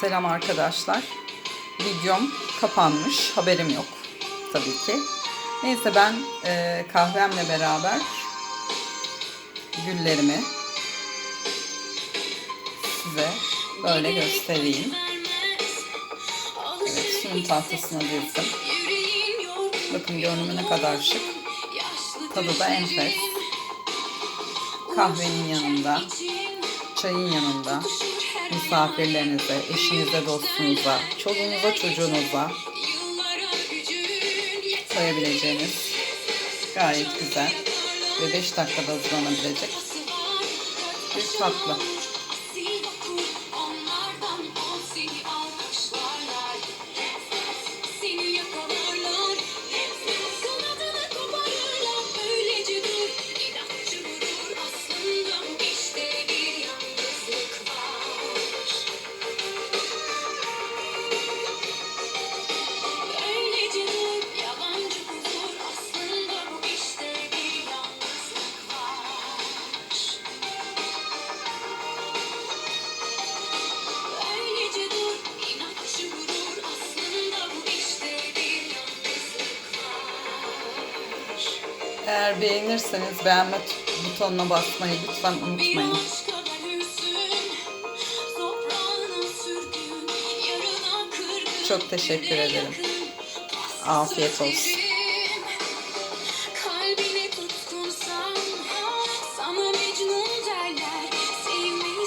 Selam arkadaşlar. Videom kapanmış. Haberim yok. Tabii ki. Neyse ben e, kahvemle beraber güllerimi size böyle göstereyim. Evet, sunum tahtasına dizdim. Bakın görünümü ne kadar şık. Tadı da enfes. Kahvenin yanında, çayın yanında, misafirlerinize, eşinize, dostunuza, çoluğunuza, çocuğunuza koyabileceğiniz gayet güzel ve 5 dakikada hazırlanabilecek bir tatlı. Eğer beğenirseniz beğenme butonuna basmayı lütfen unutmayın. Çok teşekkür ederim. Afiyet olsun.